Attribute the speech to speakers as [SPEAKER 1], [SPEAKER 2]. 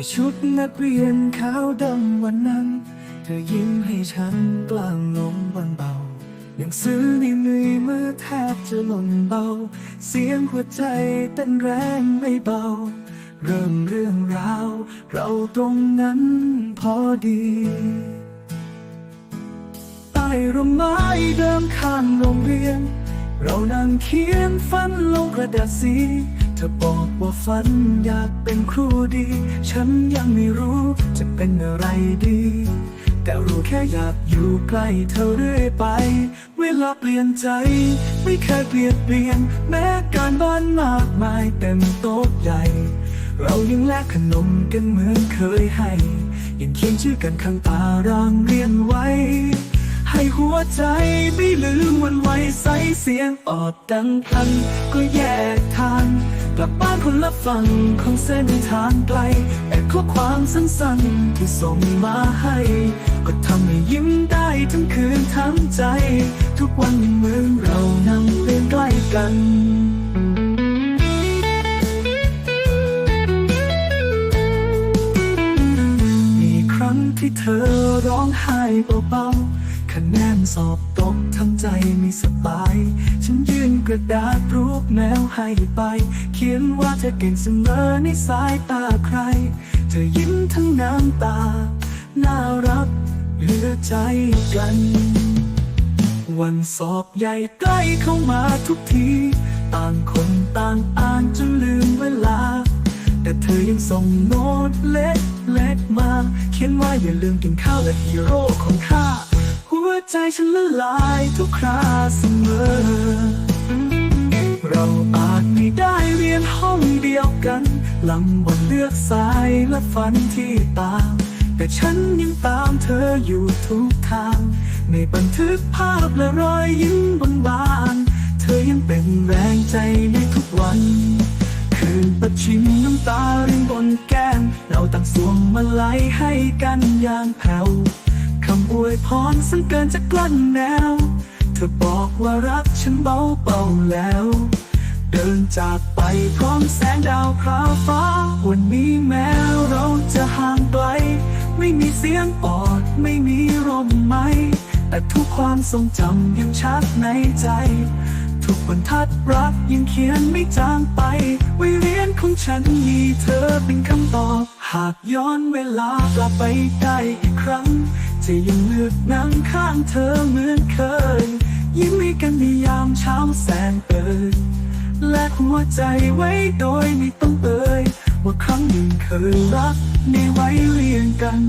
[SPEAKER 1] นักเรียนขาวดำวันนั้น เธอยิ้มให้ฉันกลางลมวันเบาหนังสือในมือมือแทบจะหล่นเบา เสียงหัวใจเต้นแรงไม่เบา เริ่มเรื่องราว เราตรงนั้นพอดีใต้ร่มไม้เดิมข้างโรงเรียน เรานั่งเขียนฝันลงกระดาษสี ธอบอกว่าฝันอยากเป็นครูดี ฉันยังไม่รู้จะเป็นอะไรดี แต่รู้แค่อยากอยู่ใกล้เธอเรื่อยไป เวลาเปลี่ยนใจ ไม่เคยเปลี่ยนเปลี่ยน แม้การบ้านมากมายเต็มโต๊ะใหญ่ เรายังแลกขนมกันเหมือนเคยให้ ยังเขียนชื่อกันข้างตารางเรียนไว้ ให้หัวใจไม่ลืมวันไว้ใส่เสียงออดดังพันก็แยกทาง กลับบ้านคนละฝั่งของเส้นทางไกลแต่ข้อความสั้นๆที่ส่งมาให้ ก็ทำให้ยิ้มได้ทั้งคืนทั้งใจ ทุกวันเมือนเรานั่งเรียนใกล้กันมีครั้งที่เธอร้องไห้เบาๆ คะแนนสอบตกทำใจไม่สบาย ฉันยื่นกระดาษรูปแมวให้ไป เขียนว่าเธอเก่งเสมอในสายตาใคร เธอยิ้มทั้งน้ำตา น่ารักเหลือใจกัน วันสอบใหญ่ใกล้เข้ามาทุกที ต่างคนต่างอ่านจนลืมเวลา แต่เธอยังส่งโน้ตเล็กเล็กๆมา เขียนว่าอย่าลืมกินข้าวและฮีโร่ของข้า ใจฉันละลายทุกคราเสมอ เราอาจไม่ได้เรียนห้องเดียวกันลำบนเลือกสายและฝันที่ต่าง แต่ฉันยังตามเธออยู่ทุกทาง ในบันทึกภาพและรอยยิ้มบนบานเธอยังเป็นแรงใจในทุกวัน คืนประชิมน้ำตารินบนแก้ม เราต่างสวมมาลัยให้กันอย่างแผ่ว วยพรซึ่งเกินจะกลั้นแนว เธอบอกว่ารักฉันเบาเบาแล้ว เดินจากไปพร้อมแสงดาวพราวฟ้า วันนี้แม้เราจะห่างไกล ไม่มีเสียงออดไม่มีลมไม้แต่ทุกความทรงจำยังชัดในใจ ทุกบรรทัดรักยังเขียนไม่จางไปไว้เรียนของฉันมีเธอเป็นคำตอบ หากย้อนเวลากลับไปได้อีกครั้ง จะยังเลือกนั่งข้างเธอเหมือนเคย ยิ้มให้กันในยามเช้าแสนเปิดและหัวใจไว้โดยไม่ต้องเอ่ยว่าครั้งหนึ่งเคยรักในไว้เรียงกัน